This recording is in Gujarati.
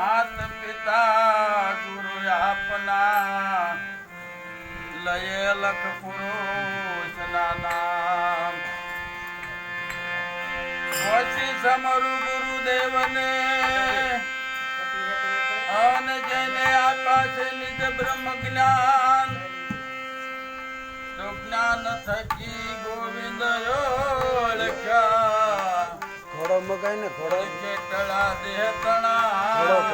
કરતા ગુરુ આપના. લયે લખ પુરુષના નામ. પછી સમરુ ગુરુદેવને અને જેને આપ્યા છે નિજ બ્રહ્મ જ્ઞાન. તો જ્ઞાન થકી ગોવિંદ ઓળખ્યા. મગાય ને ઘોડો. કેટલા દેહ તણા